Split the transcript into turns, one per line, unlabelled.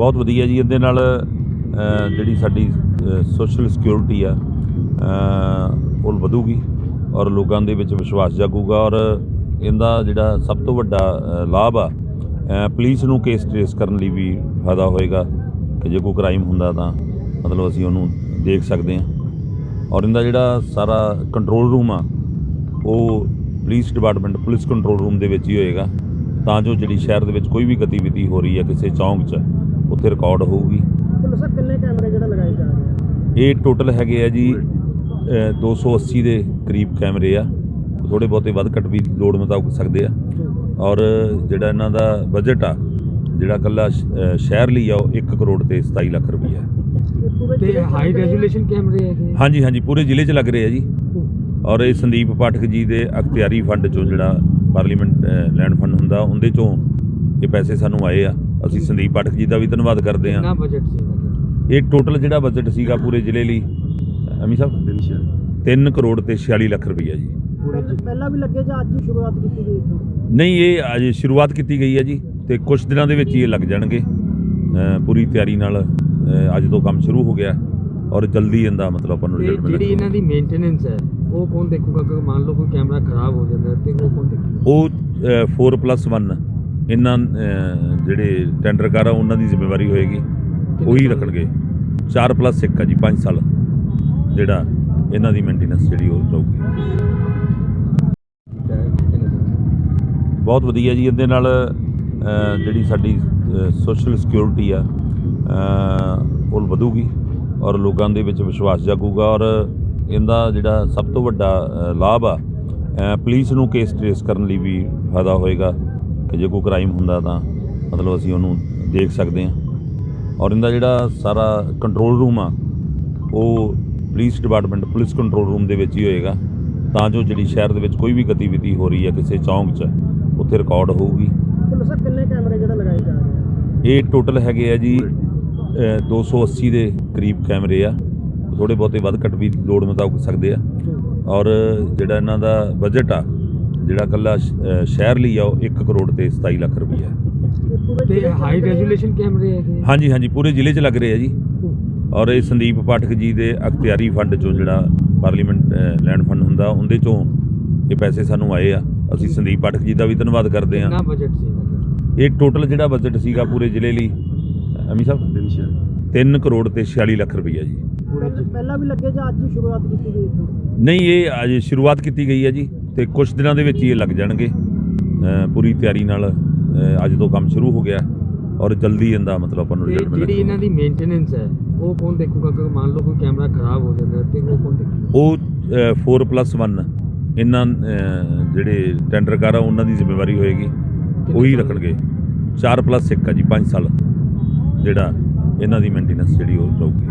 ਬਹੁਤ ਵਧੀਆ ਜੀ ਇਹਦੇ ਨਾਲ ਜਿਹੜੀ ਸਾਡੀ ਸੋਸ਼ਲ ਸਿਕਿਉਰਿਟੀ ਆ ਉਹ ਵਧੂਗੀ ਔਰ ਲੋਕਾਂ ਦੇ ਵਿੱਚ ਵਿਸ਼ਵਾਸ ਜਾਗੂਗਾ ਔਰ ਇਹਦਾ ਜਿਹੜਾ ਸਭ ਤੋਂ ਵੱਡਾ ਲਾਭ ਆ ਅ, ਪੁਲਿਸ ਨੂੰ ਕੇਸ ਟ੍ਰੇਸ ਕਰਨ ਲਈ ਵੀ ਫਾਇਦਾ ਹੋਏਗਾ ਕਿ ਜੇ ਕੋਈ ਕ੍ਰਾਈਮ ਹੁੰਦਾ ਤਾਂ ਮਤਲਬ ਅਸੀਂ ਉਹਨੂੰ ਦੇਖ ਸਕਦੇ ਹਾਂ। ਔਰ ਇਹਦਾ ਜਿਹੜਾ ਸਾਰਾ ਕੰਟਰੋਲ ਰੂਮ ਆ ਉਹ police department police control room ਦੇ ਵਿੱਚ ਹੀ ਹੋਏਗਾ। ਤਾਂ ਜੋ ਜਿਹੜੀ ਸ਼ਹਿਰ ਦੇ ਵਿੱਚ ਕੋਈ ਵੀ ਗਤੀਵਿਧੀ ਹੋ ਰਹੀ ਹੈ ਕਿਸੇ ਚੌਂਕ 'ਚ ਉੱਥੇ ਰਿਕਾਰਡ ਹੋਊਗੀ।
ਤੁਹਾਨੂੰ ਸਰ ਕਿੰਨੇ ਕੈਮਰੇ ਜਿਹੜਾ ਲਗਾਏ ਜਾ ਰਹੇ ਆ?
ਇਹ ਟੋਟਲ ਹੈਗੇ ਆ ਜੀ ਅ, 280 ਦੇ ਕਰੀਬ ਕੈਮਰੇ ਆ। ਥੋੜੇ ਬਹੁਤੇ ਵੱਧ ਘੱਟ ਵੀ ਲੋੜ ਮੁਤਾਬਕ ਸਕਦੇ ਆ। ਔਰ ਜਿਹੜਾ ਇਹਨਾਂ ਦਾ ਬਜਟ ਆ ਜਿਹੜਾ ਕੱਲਾ ਸ਼ਹਿਰ ਲਈ ਆ ਉਹ 1 ਕਰੋੜ ਤੇ 27 ਲੱਖ ਰੁਪਈਆ।
ਤੇ ਹਾਈ। ਰੈਜ਼ੋਲੂਸ਼ਨ ਕੈਮਰੇ ਹੈਗੇ
ਹਾਂਜੀ ਹਾਂਜੀ ਪੂਰੇ ਜ਼ਿਲ੍ਹੇ 'ਚ ਲੱਗ ਰਹੇ ਆ ਜੀ। ਔਰ ਇਹ ਸੰਦੀਪ ਪਾਠਕ ਜੀ ਦੇ ਅਖਤਿਆਰੀ ਫੰਡ ਚੋਂ ਜਿਹੜਾ ਪਾਰਲੀਮੈਂਟ ਲੈਂਡ ਫੰਡ ਹੁੰਦਾ ਉਹਦੇ ਚੋਂ ਇਹ ਪੈਸੇ ਸਾਨੂੰ ਆਏ ਆ। ਅਸੀਂ ਸੰਦੀਪ ਪਾਠਕ ਜੀ ਦਾ ਵੀ ਧੰਨਵਾਦ ਕਰਦੇ
ਕਿੰਨਾ
ਹਾਂ
ਬਜਟ ਸੀ?
ਇਹ ਟੋਟਲ ਜਿਹੜਾ ਬਜਟ ਸੀਗਾ ਪੂਰੇ ਜ਼ਿਲ੍ਹੇ ਲਈ ਅਮੀ ਸਾਹਿਬ? 3 ਕਰੋੜ ਤੇ 46 ਲੱਖ ਰੁਪਈਆ ਜੀ।
ਪਹਿਲਾਂ ਵੀ ਲੱਗੇ ਜਾਂ ਅੱਜ ਹੀ ਸ਼ੁਰੂਆਤ ਕੀਤੀ ਗਈ ਇੱਥੋਂ?
ਨਹੀਂ ਇਹ ਅਜੇ ਸ਼ੁਰੂਆਤ ਕੀਤੀ ਗਈ ਹੈ ਜੀ ਤੇ ਕੁਝ ਦਿਨਾਂ ਦੇ ਵਿੱਚ ਹੀ ਇਹ ਲੱਗ ਜਾਣਗੇ। ਪੂਰੀ ਤਿਆਰੀ ਨਾਲ ਅੱਜ ਤੋਂ ਕੰਮ ਸ਼ੁਰੂ ਹੋ ਗਿਆ ਔਰ ਜਲਦੀ ਇਹਦਾ ਮਤਲਬ ਆਪਾਂ ਨੂੰ ਰਿਜ਼ਲਟ
ਜਿਹੜੀ
ਮਿਲੇਗਾ
ਇਹਨਾਂ ਦੀ ਮੇਨਟੇਨੈਂਸ ਹੈ ਉਹ ਕੌਣ ਦੇਖੂਗਾ? ਕਿ ਮੰਨ ਲਓ ਕੋਈ ਕੈਮਰਾ ਖਰਾਬ ਹੋ ਜਾਂਦਾ ਤੇ ਉਹ ਕੌਣ ਦੇਖੂਗਾ?
ਉਹ 4+1 ਇਹਨਾਂ ਜਿਹੜੇ ਟੈਂਡਰਕਾਰ ਆ ਉਹਨਾਂ ਦੀ ਜ਼ਿੰਮੇਵਾਰੀ ਹੋਏਗੀ। ਉਹੀ ਰੱਖਣਗੇ। 4+1 ਆ ਜੀ 5 ਸਾਲ। ਜਿਹੜਾ ਇਹਨਾਂ ਦੀ ਮੇਨਟੇਨੈਂਸ ਜਿਹੜੀ ਉਹ ਰਹੂਗੀ। ਬਹੁਤ ਵਧੀਆ ਜੀ। ਇਹਦੇ ਨਾਲ ਜਿਹੜੀ ਸਾਡੀ ਸੋਸ਼ਲ ਸਿਕਿਉਰਿਟੀ ਆ ਉਹ ਵਧੂਗੀ ਔਰ ਲੋਕਾਂ ਦੇ ਵਿੱਚ ਵਿਸ਼ਵਾਸ ਜਾਗੂਗਾ ਔਰ ਇਹਦਾ ਜਿਹੜਾ ਸਭ ਤੋਂ ਵੱਡਾ ਲਾਭ ਆ ਪੁਲਿਸ ਨੂੰ ਕੇਸ ਟ੍ਰੇਸ ਕਰਨ ਲਈ ਵੀ ਫਾਇਦਾ ਹੋਏਗਾ। ਕਿ ਜੇ ਕੋਈ ਕ੍ਰਾਈਮ ਹੁੰਦਾ ਤਾਂ ਮਤਲਬ ਅਸੀਂ ਉਹਨੂੰ ਦੇਖ ਸਕਦੇ ਹਾਂ। ਔਰ ਇਹਦਾ ਜਿਹੜਾ ਸਾਰਾ ਕੰਟਰੋਲ ਰੂਮ ਆ ਉਹ police department police control room ਦੇ ਵਿੱਚ ਹੀ ਹੋਏਗਾ। ਤਾਂ ਜੋ ਜਿਹੜੀ ਸ਼ਹਿਰ ਦੇ ਵਿੱਚ ਕੋਈ ਵੀ ਗਤੀਵਿਧੀ ਹੋ ਰਹੀ ਹੈ ਕਿਸੇ ਚੌਂਕ 'ਚ ਉੱਥੇ ਰਿਕਾਰਡ ਹੋਊਗੀ।
ਸਰ ਕਿੰਨੇ ਕੈਮਰੇ ਜਿਹੜਾ ਲਗਾਏ ਜਾ ਰਹੇ ਆ?
ਇਹ ਟੋਟਲ ਹੈਗੇ ਆ ਜੀ ਅ, 280 ਦੇ ਕਰੀਬ ਕੈਮਰੇ ਆ। ਥੋੜੇ ਬਹੁਤੇ ਵੱਧ ਘੱਟ ਵੀ ਲੋੜ ਮੁਤਾਬਕ ਸਕਦੇ ਆ। ਔਰ ਜਿਹੜਾ ਇਹਨਾਂ ਦਾ ਬਜਟ ਆ ਜਿਹੜਾ ਕੱਲਾ ਸ਼ਹਿਰ ਲਈ ਆ ਉਹ 1 ਕਰੋੜ ਤੇ 27 ਲੱਖ ਰੁਪਈਆ।
ਤੇ ਹਾਈ
ਆ।
ਰੈਜ਼ੋਲੂਸ਼ਨ ਕੈਮਰੇ ਹੈਗੇ
ਹਾਂਜੀ ਹਾਂਜੀ ਪੂਰੇ ਜ਼ਿਲ੍ਹੇ 'ਚ ਲੱਗ ਰਹੇ ਆ ਜੀ। ਔਰ ਇਹ ਸੰਦੀਪ ਪਾਠਕ ਜੀ ਦੇ ਅਖਤਿਆਰੀ ਫੰਡ ਚੋਂ ਜਿਹੜਾ ਪਾਰਲੀਮੈਂਟ ਲੈਂਡ ਫੰਡ ਹੁੰਦਾ ਉਹਦੇ ਚੋਂ ਇਹ ਪੈਸੇ ਸਾਨੂੰ ਆਏ ਆ। ਅਸੀਂ ਸੰਦੀਪ ਪਾਠਕ ਜੀ ਦਾ ਵੀ ਧੰਨਵਾਦ ਕਰਦੇ ਹਾਂ।
ਕਿੰਨਾ ਬਜਟ ਸੀ ਇਹਨਾਂ ਦਾ?
ਇਹ ਟੋਟਲ ਜਿਹੜਾ ਬਜਟ ਸੀਗਾ ਪੂਰੇ ਜ਼ਿਲ੍ਹੇ ਲਈ ਅਮੀ ਸਾਹਿਬ? 3 ਕਰੋੜ ਤੇ 46 ਲੱਖ ਰੁਪਈਆ ਜੀ।
ਪਹਿਲਾਂ- ਵੀ ਲੱਗੇ ਜਾਂ ਅੱਜ ਹੀ ਸ਼ੁਰੂਆਤ ਕੀਤੀ ਗਈ ਇੱਥੋਂ?
ਨਹੀਂ ਇਹ ਅਜੇ ਸ਼ੁਰੂਆਤ ਕੀਤੀ ਗਈ ਹੈ ਜੀ ਤੇ ਕੁਝ ਦਿਨਾਂ ਦੇ ਵਿੱਚ ਹੀ ਇਹ ਲੱਗ ਜਾਣਗੇ। ਪੂਰੀ ਤਿਆਰੀ ਨਾਲ ਅੱਜ ਤੋਂ ਕੰਮ ਸ਼ੁਰੂ ਹੋ ਗਿਆ ਔਰ ਜਲਦੀ ਇਹਦਾ ਮਤਲਬ ਆਪਾਂ ਨੂੰ ਰਿਜ਼ਲਟ
ਜਿਹੜੀ
ਮਿਲੇਗਾ।
ਇਹਨਾਂ ਦੀ ਮੇਨਟੇਨੈਂਸ ਹੈ ਉਹ ਕੌਣ ਦੇਖੂਗਾ? ਕਿ ਮੰਨ ਲਓ ਕੋਈ ਕੈਮਰਾ ਖਰਾਬ ਹੋ ਜਾਂਦਾ ਤੇ ਉਹ ਕੌਣ ਦੇਖੂਗਾ?
ਉਹ ਅ, 4+1 ਇਹਨਾਂ ਜਿਹੜੇ ਟੈਂਡਰਕਾਰ ਆ ਉਹਨਾਂ ਦੀ ਜ਼ਿੰਮੇਵਾਰੀ ਹੋਏਗੀ। ਉਹੀ ਰੱਖਣਗੇ। 4+1 ਆ ਜੀ 5 ਸਾਲ। ਜਿਹੜਾ ਇਹਨਾਂ ਦੀ ਮੇਨਟੇਨੈਂਸ ਜਿਹੜੀ ਉਹ ਰਹੂਗੀ